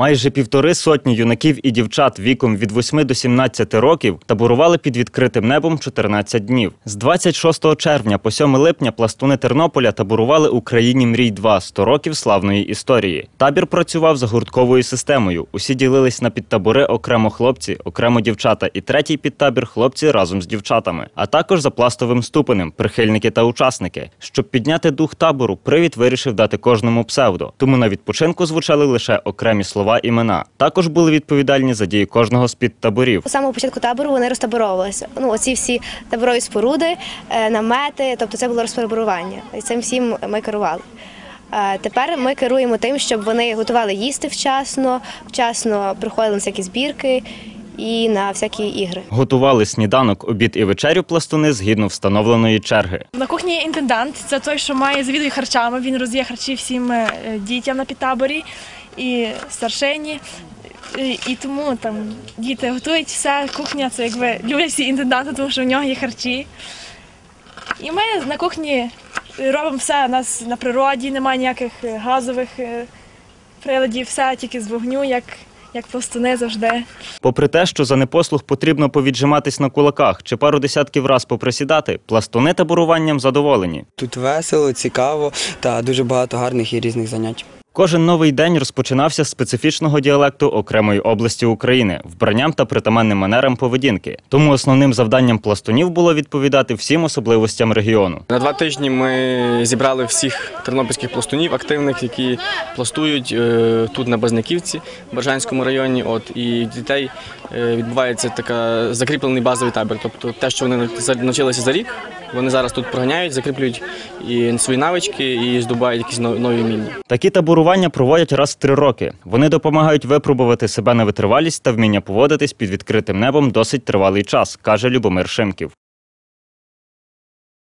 Майже півтори сотні юнаків і дівчат віком від 8 до 17 років таборували під відкритим небом 14 днів. З 26 червня по 7 липня пластуни Тернополя таборували у країні мрій 2 100 років славної історії. Табір працював за гуртковою системою. Усі ділились на підтабори окремо хлопці, окремо дівчата, і третій підтабір хлопці разом з дівчатами, а також за пластовим ступенем, прихильники та учасники. Щоб підняти дух табору, привід вирішив дати кожному псевдо. Тому на відпочинку звучали лише окремі слова імена. Також були відповідальні за дії кожного з підтаборів. З самого початку табору вони розтаборовувалися. Ну, оці всі таборові споруди, е, намети, тобто це було розтаборування. І цим всім ми керували. Е, Тепер ми керуємо тим, щоб вони готували їсти вчасно, вчасно приходили на всякі збірки і на всякі ігри. Готували сніданок, обід і вечерю пластуни згідно встановленої черги. На кухні є інтендант, це той, що має завідує харчами. Він роздає харчі всім е, дітям на підтаборі і старшині. І, тому там діти готують все, кухня це якби люблять всі інтенданти, тому що в нього є харчі. І ми на кухні робимо все. У нас на природі немає ніяких е, газових е, приладів, все тільки з вогню, як, як пластуни завжди. Попри те, що за непослух потрібно повіджиматись на кулаках чи пару десятків раз поприсідати, пластуни таборуванням задоволені. Тут весело, цікаво та дуже багато гарних і різних занять. Кожен новий день розпочинався з специфічного діалекту окремої області України, вбранням та притаманним манерам поведінки. Тому основним завданням пластунів було відповідати всім особливостям регіону. На два тижні ми зібрали всіх тернопільських пластунів, активних, які пластують е, тут на Базняківці, в Бержанському районі. От і дітей е, відбувається така закріплений базовий табір. Тобто те, що вони навчилися за рік, вони зараз тут проганяють, закріплюють і свої навички і здобувають якісь нові вміння. Такі таборування проводять раз в три роки. Вони допомагають випробувати себе на витривалість та вміння поводитись під відкритим небом досить тривалий час, каже Любомир Шимків.